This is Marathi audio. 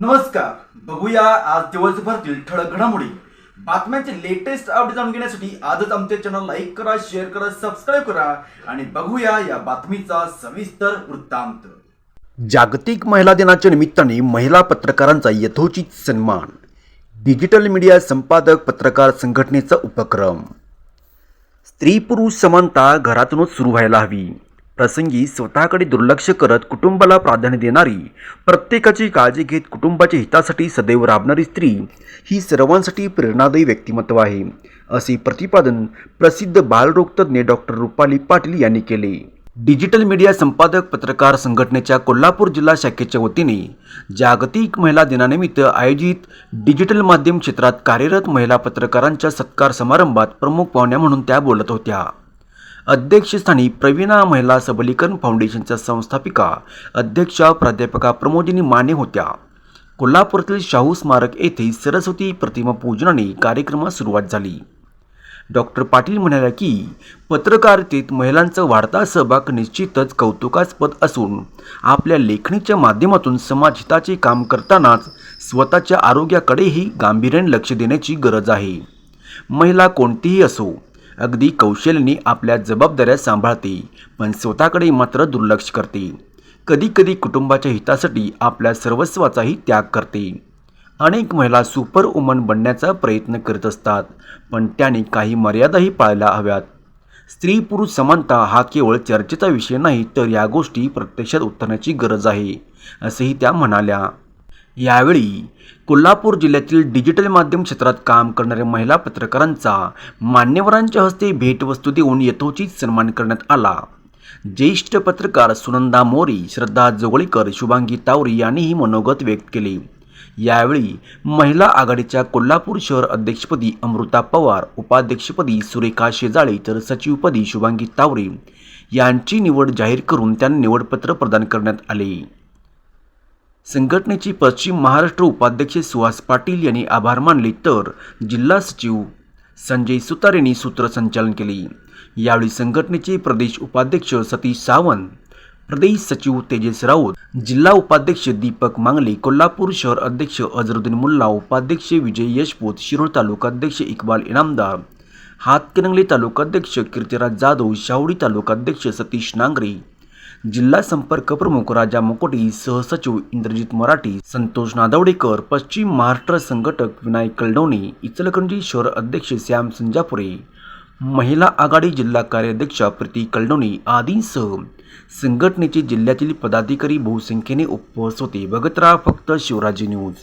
नमस्कार. बघूया आज दिवसभरातील ठळक घडामोडी. बातम्यांचे लेटेस्ट अपडेट जाणून घेण्यासाठी आजच आमच्या चॅनल लाईक करा शेअर करा सबस्क्राईब करा आणि बघूया या बातमीचा सविस्तर वृत्तांत. जागतिक महिला दिनाच्या निमित्ताने महिला पत्रकारांचा यथोचित सन्मान. डिजिटल मीडिया संपादक पत्रकार संघटनेचा उपक्रम. स्त्री पुरुष समानता घरातूनच सुरू व्हायला हवी. प्रसंगी स्वतःकडे दुर्लक्ष करत कुटुंबाला प्राधान्य देणारी प्रत्येकाची काळजी घेत कुटुंबाच्या हितासाठी सदैव राबणारी स्त्री ही सर्वांसाठी प्रेरणादायी व्यक्तिमत्व आहे असे प्रतिपादन प्रसिद्ध बालरोगतज्ञ डॉक्टर रुपाली पाटील यांनी केले. डिजिटल मीडिया संपादक पत्रकार संघटनेच्या कोल्हापूर जिल्हा शाखेच्या वतीने जागतिक महिला दिनानिमित्त आयोजित डिजिटल माध्यम क्षेत्रात कार्यरत महिला पत्रकारांच्या सत्कार समारंभात प्रमुख पाहुण्या म्हणून त्या बोलत होत्या. अध्यक्षस्थानी प्रवीणा महिला सबलीकरण फाउंडेशनच्या संस्थापिका अध्यक्षा प्राध्यापका प्रमोदिनी माने होत्या. कोल्हापूरतील शाहू स्मारक येथे सरस्वती प्रतिमा पूजनाने कार्यक्रमास सुरुवात झाली. डॉक्टर पाटील म्हणाल्या की पत्रकारितेत महिलांचा वाढता सहभाग निश्चितच कौतुकास्पद असून आपल्या लेखणीच्या माध्यमातून समाजहिताचे काम करतानाच स्वतःच्या आरोग्याकडेही गांभीर्याने लक्ष देण्याची गरज आहे. महिला कोणतीही असो अगदी कौशल्याने आपल्या जबाबदाऱ्या सांभाळते पण स्वतःकडे मात्र दुर्लक्ष करते. कधीकधी कुटुंबाच्या हितासाठी आपल्या सर्वस्वाचाही त्याग करते. अनेक महिला सुपर वुमन बनण्याचा प्रयत्न करत असतात पण त्याने काही मर्यादाही पाळायला हव्यात. स्त्री पुरुष समानता हा केवळ चर्चेचा विषय नाही तर या गोष्टी प्रत्यक्षात उतरण्याची गरज आहे असेही त्या म्हणाल्या. यावेळी कोल्हापूर जिल्ह्यातील डिजिटल माध्यम क्षेत्रात काम करणाऱ्या महिला पत्रकारांचा मान्यवरांच्या हस्ते भेटवस्तू देऊन यथोचित सन्मान करण्यात आला. ज्येष्ठ पत्रकार सुनंदा मोरी श्रद्धा जोगळीकर शुभांगी तावरी यांनीही मनोगत व्यक्त केले. यावेळी महिला आघाडीच्या कोल्हापूर शहर अध्यक्षपदी अमृता पवार उपाध्यक्षपदी सुरेखा शेजाळे तर सचिवपदी शुभांगी तावरे यांची निवड जाहीर करून त्यांना निवडपत्र प्रदान करण्यात आले. संघटनेचे पश्चिम महाराष्ट्र उपाध्यक्ष सुहास पाटील यांनी आभार मानले तर जिल्हा सचिव संजय सुतार यांनी सूत्रसंचालन केले. यावेळी संघटनेचे प्रदेश उपाध्यक्ष सतीश सावंत प्रदेश सचिव तेजस राऊत जिल्हा उपाध्यक्ष दीपक मांगले कोल्हापूर शहर अध्यक्ष अझरुद्दीन मुल्ला उपाध्यक्ष विजय यशपूत शिरोळ तालुकाध्यक्ष इक्बाल इनामदार हातकणंगले तालुकाध्यक्ष कीर्तिराज जाधव शावडी तालुकाध्यक्ष सतीश नांगरे जिल्हा संपर्क प्रमुख राजा मुकोटी सहसचिव इंद्रजित मराठी संतोष नादवडेकर पश्चिम महाराष्ट्र संघटक विनायक कलडवणे इचलकरंजी शहर अध्यक्ष श्याम संजापुरे महिला आघाडी जिल्हा कार्याध्यक्षा प्रीती कलडवणे आदींसह संघटनेचे जिल्ह्यातील पदाधिकारी बहुसंख्येने उपस्थित होते. बघत राहा फक्त शिवराजी न्यूज.